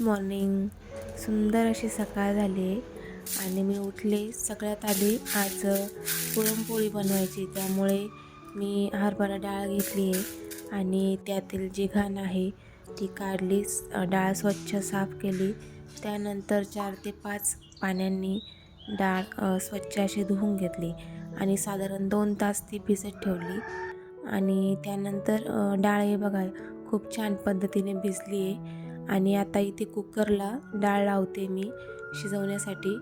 Good morning. सुंदर अशी सकाळ झाली आहे. आणि मी उठले सगळ्यात आधी आज पुरणपोळी बनवायची. त्यामुळे मी हरभरा डाळ घेतली आहे. आणि त्यातील जी घाण आहे ती काढली डाळ स्वच्छ साफ केली. त्यानंतर चार ते पाच पाण्यांनी डाळ स्वच्छ अशी धुवून घेतली. आणि साधारण दोन तास ती भिजत ठेवली. आणि त्यानंतर डाळ हे बघा खूप छान पद्धतीने भिजली आहे. आणि आता इथे कुकरला डाळ लावते मी शिजवण्यासाठी.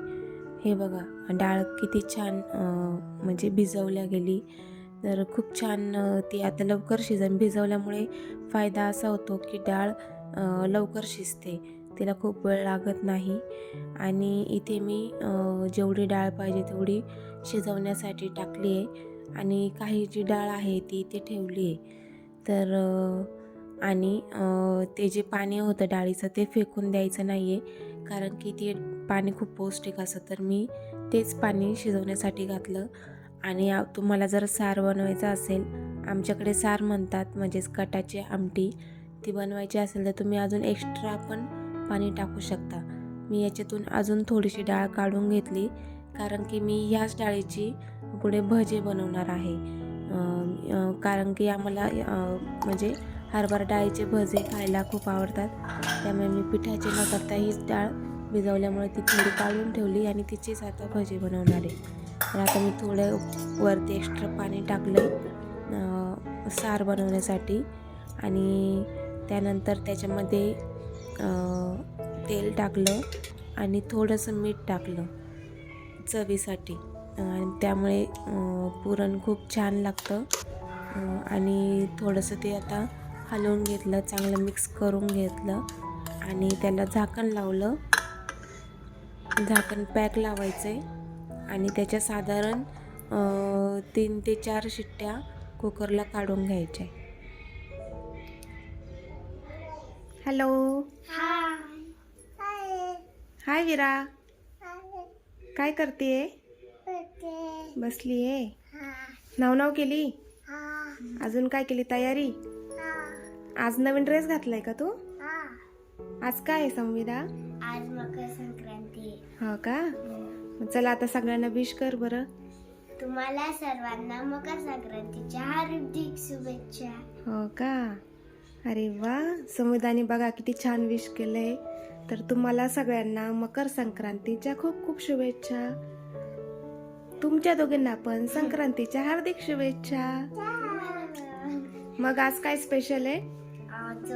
हे बघा डाळ किती छान म्हणजे भिजवल्या गेली. तर खूप छान ती आता लवकर शिजन. भिजवल्यामुळे फायदा असा होतो की डाळ लवकर शिजते. तिला खूप वेळ लागत नाही. आणि इथे मी जेवढी डाळ पाहिजे तेवढी शिजवण्यासाठी टाकली आहे. आणि काही जी डाळ आहे ती इथे ठेवली आहे. तर आणि ते जे पाणी होतं डाळीचं ते फेकून द्यायचं नाही आहे कारण की ते पाणी खूप पौष्टिक असतं. तर मी तेच पाणी शिजवण्यासाठी घातलं. आणि तुम्हाला जर सार बनवायचं असेल आमच्याकडे सार म्हणतात म्हणजेच कटाची आमटी. ती बनवायची असेल तर तुम्ही अजून एक्स्ट्रा पण पाणी टाकू शकता. मी याच्यातून अजून थोडीशी डाळ काढून घेतली. कारण की मी ह्याच डाळीची पुढे भजे बनवणार आहे. कारण की आम्हाला म्हणजे हरभरा डाळीचे भजे खायला खूप आवडतात. त्यामुळे मी पिठाचे न करता हीच डाळ भिजवल्यामुळे ती थोडी काढून ठेवली आणि तिचीच आता भजी बनवणार आहे तर आता मी थोडं वरती एक्स्ट्रा पाणी टाकलं सार बनवण्यासाठी. आणि त्यानंतर त्याच्यामध्ये तेल टाकलं आणि थोडंसं मीठ टाकलं चवीसाठी. आणि त्यामुळे पुरण खूप छान लागतं. आणि थोडंसं ते आता हलवून घेतलं चांगलं मिक्स करून घेतलं आणि त्याला झाकण लावलं. झाकण पॅक लावायचं आहे आणि त्याच्या साधारण तीन ते चार शिट्ट्या कुकरला काढून घ्यायच्या. हॅलो. हाय विरा. काय करते बसली आहे नाव नाव केली अजून काय केली? तयारी? आज नवीन ड्रेस घातलाय का तू? आज काय आहे संविधा आज मकर संक्रांती. हो का? चला आता सगळ्यांना विश कर बरं. तुम्हाला सर्वांना मकर संक्रांतीच्या हार्दिक शुभेच्छा. हो का? अरे वा संविधाने बघा किती छान विश केलंय. तर तुम्हाला सगळ्यांना मकर संक्रांतीच्या खूप खूप शुभेच्छा. तुमच्या दोघींना पण संक्रांतीच्या हार्दिक शुभेच्छा. मग आज काय स्पेशल आहे? आज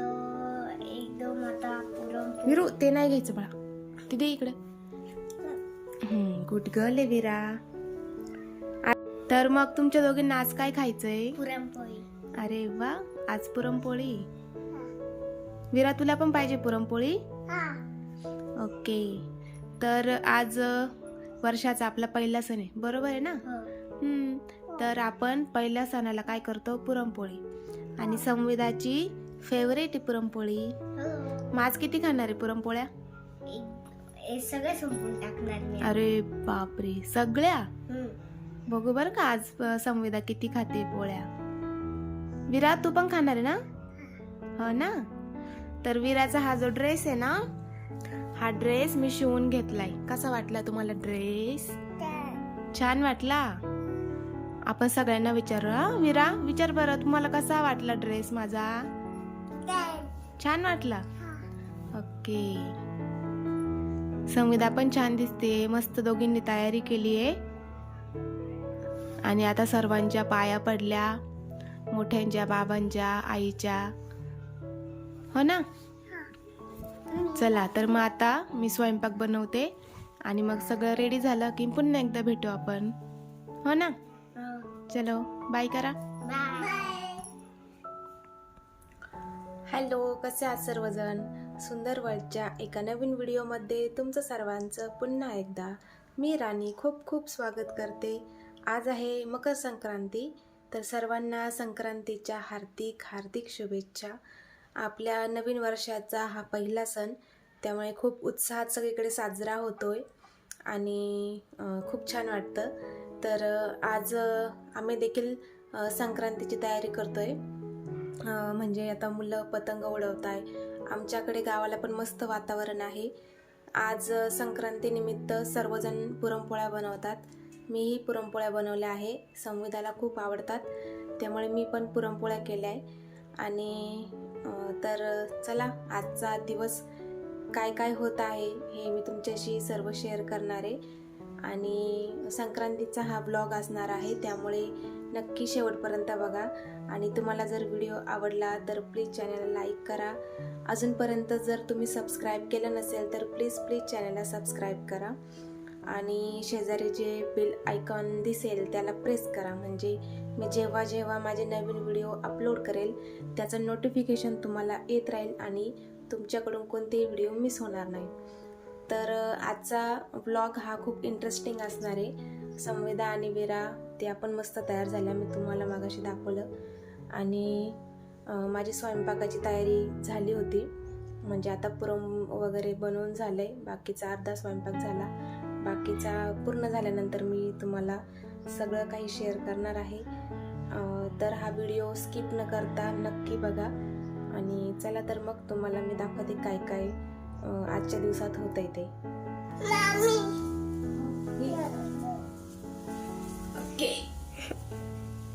एकदम आता पुरण विरू ते नाही घ्यायचं बाळा. ते दे इकडे. गुड गर्ल आहे विरा. आ- तर मग तुमच्या दोघींना आज काय खायचंय? पुरणपोळी. अरे वा आज पुरणपोळी. विरा तुला पण पाहिजे पुरणपोळी? ओके. तर आज अ, वर्षाचा आपला पहिला सण आहे. बरोबर आहे ना? हो. हम्म, तर आपण पहिल्या सणाला काय करतो? पुरणपोळी. आणि संविधाची फेवरेट आहे पुरणपोळी. हो. आज किती खाणार आहे पुरणपोळ्या? एक- हे सगळं संपून टाकणार मी. अरे बापरे सगळ्या. बघू बरं का आज अ, संविधा किती खाते पोळ्या. विरा तू पण खाणार आहे ना? हो ना? तर विराचा हा जो ड्रेस आहे ना हा ड्रेस मी शिवून घेतलाय. कसा वाटला तुम्हाला ड्रेस छान वाटला? आपण सगळ्यांना विचारू हा? विरा विचार बरं तुम्हाला कसा वाटला ड्रेस माझा? छान वाटला. ओके. संविधा पण छान दिसते. मस्त दोघींनी तयारी केली आहे. आणि आता सर्वांच्या पाया पडल्या. मोठ्यांच्या बाबांच्या आईच्या. हो ना? चला तर मग आता मी स्वयंपाक बनवते. आणि मग सगळं रेडी झालं की पुन्हा एकदा भेटू आपण. हो ना? हो. चलो बाय करा. हॅलो कसे आहात सर्वजण? सुंदर वर्ल्डच्या एका नवीन व्हिडिओमध्ये तुमचं सर्वांचं पुन्हा एकदा मी राणी खूप खूप स्वागत करते. आज आहे मकर संक्रांती तर सर्वांना संक्रांतीच्या हार्दिक हार्दिक शुभेच्छा. आपल्या नवीन वर्षाचा हा पहिला सण त्यामुळे खूप उत्साहात सगळीकडे साजरा होतोय आणि खूप छान वाटतं. तर आज आम्ही देखील संक्रांतीची तयारी करतोय. म्हणजे आता मुलं पतंग उडवत आहे आमच्याकडे गावाला पण मस्त वातावरण आहे. आज संक्रांतीनिमित्त सर्वजण पुरणपोळ्या बनवतात. मीही पुरणपोळ्या बनवल्या आहे. संविधाला खूप आवडतात. त्यामुळे मी पण पुरणपोळ्या केल्या आहे आणि तर चला आजचा दिवस काय काय होत आहे हे मी तुमच्याशी सर्व शेअर करणार आहे. आणि संक्रांतीचा हा ब्लॉग असणार आहे त्यामुळे नक्की शेवटपर्यंत बघा. आणि तुम्हाला जर व्हिडिओ आवडला तर प्लीज चॅनलला लाईक करा. अजूनपर्यंत जर तुम्ही सबस्क्राईब केलं नसेल तर प्लीज प्लीज चॅनलला सबस्क्राईब करा. आणि शेजारी जे बिल आयकॉन दिसेल त्याला प्रेस करा. म्हणजे मी जेव्हा जेव्हा माझे नवीन व्हिडिओ अपलोड करेल त्याचं नोटिफिकेशन तुम्हाला येत राहील आणि तुमच्याकडून कोणतेही व्हिडिओ मिस होणार नाही. तर आजचा ब्लॉग हा खूप इंटरेस्टिंग असणार आहे. संवेदा आणि वेरा ते पण मस्त तयार झाल्या. मी तुम्हाला मागाशी दाखवलं. आणि माझी स्वयंपाकाची तयारी झाली होती. म्हणजे आता पुरम वगैरे बनवून झालं आहे बाकीचा अर्धा स्वयंपाक झाला. बाकीचा पूर्ण झाल्यानंतर मी तुम्हाला सगळं काही शेअर करणार आहे. तर हा व्हिडिओ स्किप न करता नक्की बघा. आणि चला तर मग तुम्हाला मी दाखवते काय काय आजच्या दिवसात होत आहे ते ओके.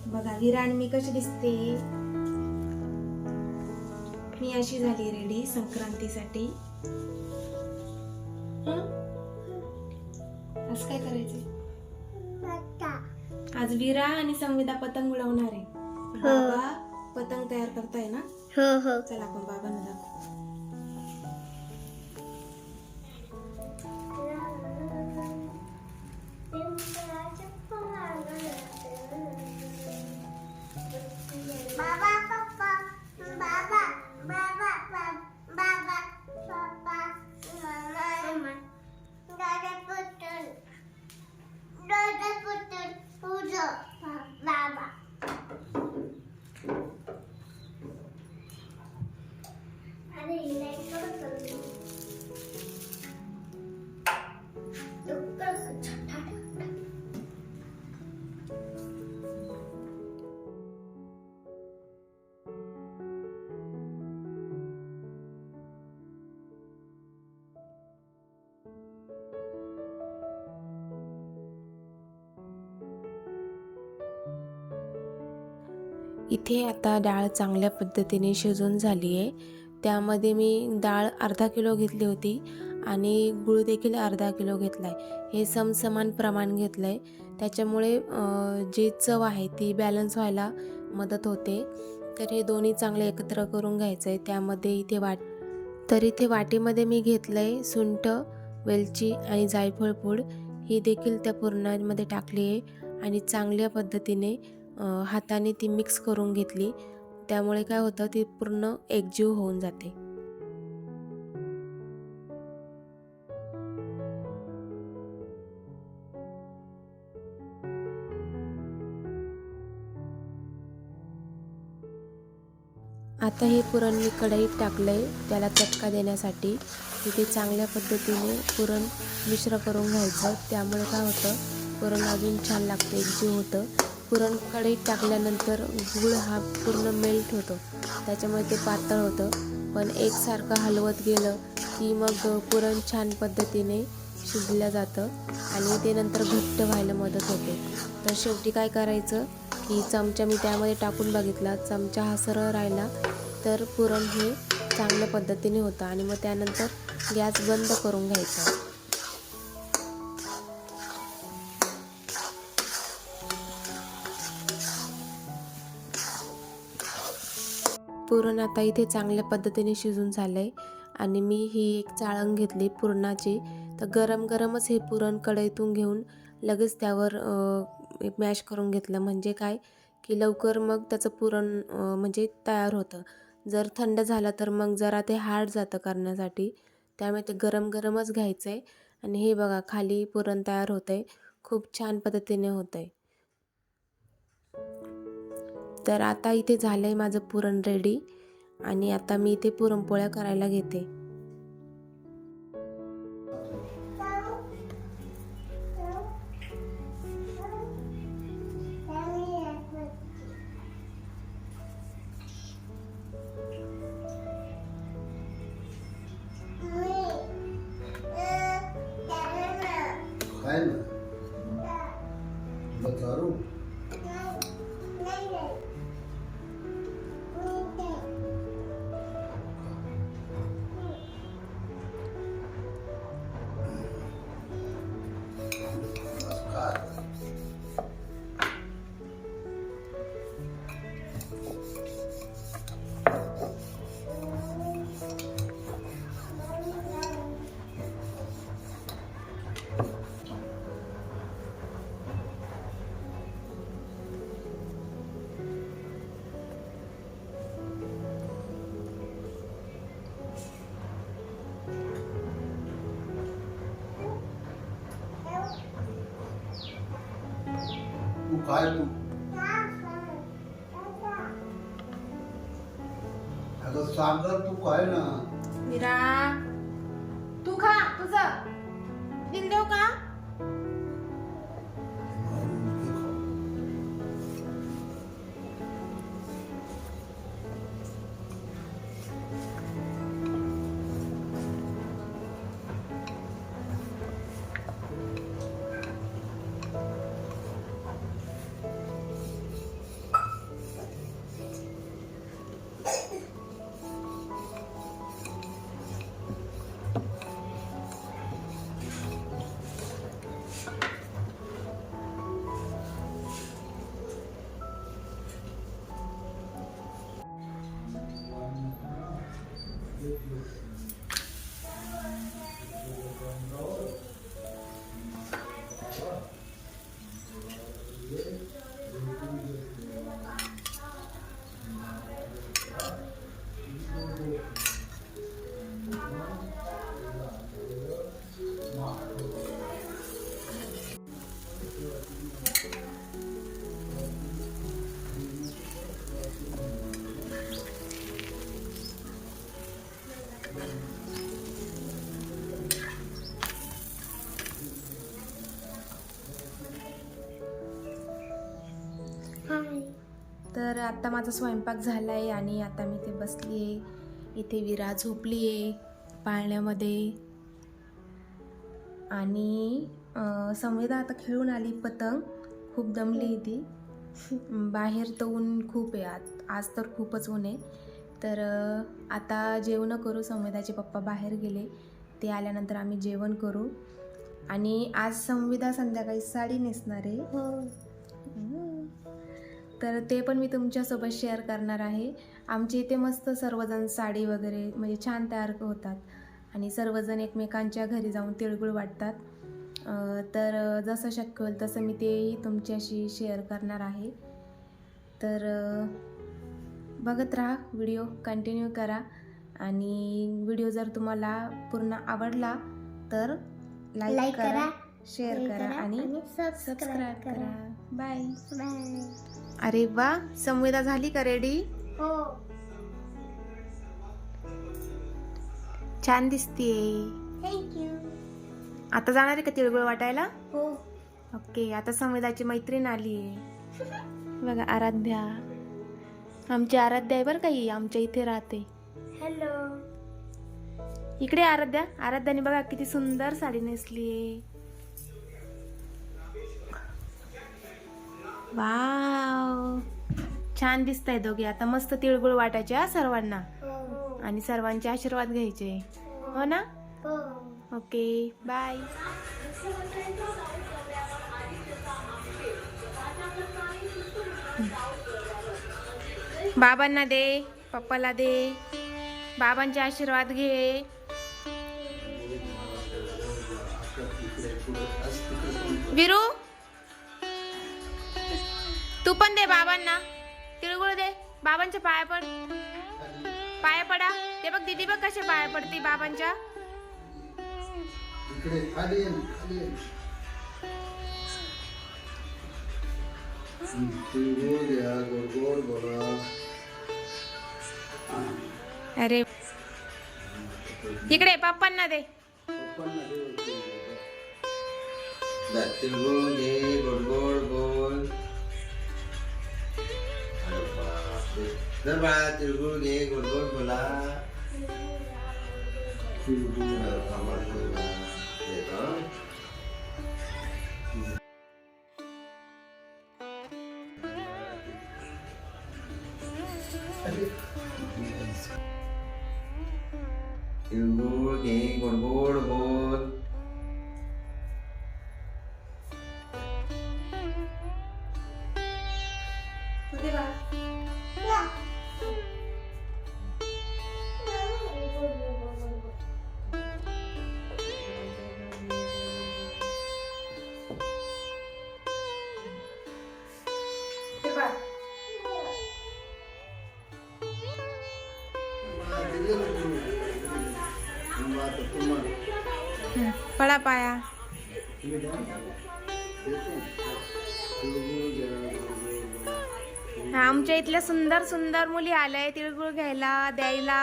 बघा विरा आणि मी कशी दिसते? मी अशी झाली रेडी संक्रांतीसाठी. हं? आज काय करायचंय? आज विरा आणि संविदा पतंग उडवणार आहे. बाबा पतंग तयार करताय ना? हो हो. चला आपण बाबांना इथे आता डाळ चांगल्या पद्धतीने शिजून झाली आहे. त्यामध्ये मी डाळ अर्धा किलो घेतली होती आणि गुळ देखील अर्धा किलो घेतला आहे हे समसमान प्रमाण घेतलं आहे त्याच्यामुळे जी चव आहे ती बॅलन्स व्हायला मदत होते. तर हे दोन्ही चांगले एकत्र करून घ्यायचं आहे त्यामध्ये इथे वाट तर इथे वाटीमध्ये मी घेतलं आहे सुंठ वेलची आणि जायफळ पूड. ही देखील त्या पुरणामध्ये टाकली आहे आणि चांगल्या पद्धतीने हाताने ती मिक्स करून घेतली. त्यामुळे काय होतं ती पूर्ण एकजीव होऊन जाते. आता हे पुरण मी कढईत टाकलंय. त्याला चटका देण्यासाठी. तिथे चांगल्या पद्धतीने पुरण मिश्र करून घ्यायचं. त्यामुळे काय होतं पुरण अजून छान लागतं एकजीव होतं. पुरण कढईत टाकल्यानंतर गूळ हा पूर्ण मेल्ट होतो. त्याच्यामुळे ते पातळ होतं. पण एकसारखं हलवत गेलं की मग पुरण छान पद्धतीने शिजलं जातं आणि ते नंतर घट्ट व्हायला मदत होते. तर शेवटी काय करायचं की चमचा मी त्यामध्ये टाकून बघितला. चमचा हा सरळ राहिला. तर पुरण हे चांगल्या पद्धतीने होतं आणि मग त्यानंतर गॅस बंद करून घ्यायचा. पुरण आता इथे चांगल्या पद्धतीने शिजून झालं आहे आणि मी ही एक चाळण घेतली पुरणाची. तर गरम गरमच हे पुरण कढईतून घेऊन लगेच त्यावर मॅश करून घेतलं. म्हणजे काय? की लवकर मग त्याचं पुरण म्हणजे तयार होतं. जर थंड झालं तर मग जरा ते हार्ड जातं करण्यासाठी. त्यामुळे ते गरम गरमच घ्यायचं आहे आणि हे बघा खाली पुरण तयार होतं आहे खूप छान पद्धतीने होतं आहे तर आता इथे झालं आहे माझं पुरण रेडी आणि आता मी इथे पुरणपोळ्या करायला घेते. तू काय तू अगं सांग गं, तू काय ना मीरा तू खा तुझं बिल देऊ का तर आता माझा स्वयंपाक झाला आहे आणि आता मी ते बसली आहे इथे विरा झोपली आहे पाळण्यामध्ये. आणि अं, संवेदा आता खेळून आली पतंग. खूप दमली ती. बाहेर तर ऊन खूप आहे. आज आज तर खूपच ऊन आहे. तर आता जेवणं करू. संवेदाचे पप्पा बाहेर गेले. ते आल्यानंतर आम्ही जेवण करू. आणि आज संविधा संध्याकाळी साडी नेसणार आहे. हो. तर ते पण मी तुमच्यासोबत शेअर करणार आहे. आमच्या इथे मस्त सर्वजण साडी वगैरे म्हणजे छान तयार होतात आणि सर्वजण एकमेकांच्या घरी जाऊन तिळगुळ वाटतात. तर जसं शक्य होईल तसं मी तेही तुमच्याशी शेअर करणार आहे. तर बघत राहा व्हिडिओ कंटिन्यू करा आणि व्हिडिओ जर तुम्हाला पूर्ण आवडला तर लाईक करा शेअर करा आणि सबस्क्राईब सबस्क्राईब करा. करा. बाय बाय अरे वा संवेदा झाली का रेडी हो. छान दिसतीये. थँक्यू आता जाणार आहे का तिळगुळ वाटायला? हो. ओके आता संवेदाची मैत्रीण आली आहे. बघा आराध्या. आमची आराध्या आहे बरं का ही आमच्या इथे राहते. हॅलो इकडे आराध्या. आराध्याने बघा किती सुंदर साडी नेसली आहे वाव. छान दिसत आहे दोघे. आता मस्त तिळगुळ वाटायचे हा सर्वांना? आणि सर्वांचे आशीर्वाद घ्यायचे. हो ना? ओके. बाय. बाबांना दे पप्पाला दे. बाबांचे आशीर्वाद घे. विरू? तू पण दे बाबांना. तिळगुळ दे. बाबांच्या पाया पड. पाया पडा. ते बघ दीदी बघ कसे पाया पडते बाबांच्या. गोड गोड अरे. इकडे पप्पांना दे. तिळगुळ. घे गोड गोड बोल. बापरे. धर बाळा तिळगुळ घे गोड गोड बोला तिळगुळ अरे बाबा, बोला. देतो. तिळगुळ घे गोड गोड बोल पळा पाया. आमच्या इथल्या सुंदर सुंदर मुली आल्या तिळगुळ घ्यायला द्यायला.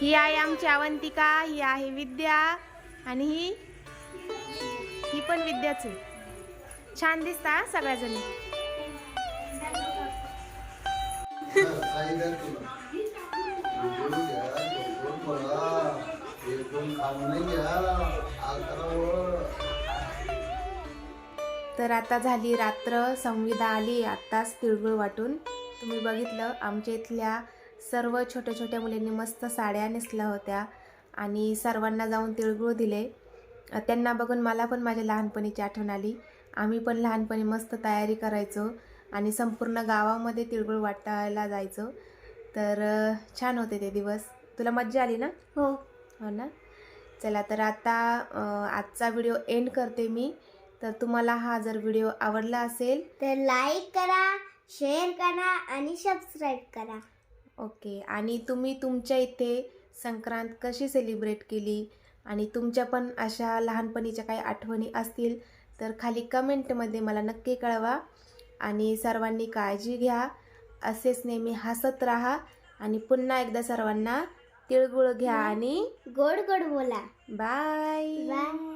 ही आहे आमची अवंतिका ही आहे विद्या आणि ही ही पण विद्याच. आहे छान दिसता सगळ्याजणी. तर आता झाली रात्र संविधा आली आत्ताच तिळगुळ वाटून. तुम्ही बघितलं आमच्या इथल्या सर्व छोट्या छोट्या मुलींनी मस्त साड्या नेसल्या होत्या आणि सर्वांना जाऊन तिळगुळ दिले. त्यांना बघून मला पण माझ्या लहानपणीची आठवण आली. आम्ही पण लहानपणी मस्त तयारी करायचो आणि संपूर्ण गावामध्ये तिळगुळ वाटायला जायचो. तर छान होते ते दिवस. तुला मज्जा आली ना? हो. हो ना? चला तर आता आजचा व्हिडिओ एंड करते मी. तर तुम्हाला हा जर व्हिडिओ आवडला असेल तर लाईक करा शेअर करा आणि सबस्क्राईब करा. ओके. आणि तुम्ही तुमच्या इथे संक्रांत कशी सेलिब्रेट केली? आणि तुमच्या पण अशा लहानपणीच्या काही आठवणी असतील तर खाली कमेंटमध्ये मला नक्की कळवा. आणि सर्वांनी काळजी घ्या. असेच नेहमी हसत राहा आणि पुन्हा एकदा सर्वांना तिळगुळ घ्या आणि गोड गोड बोला. बाय. बाय.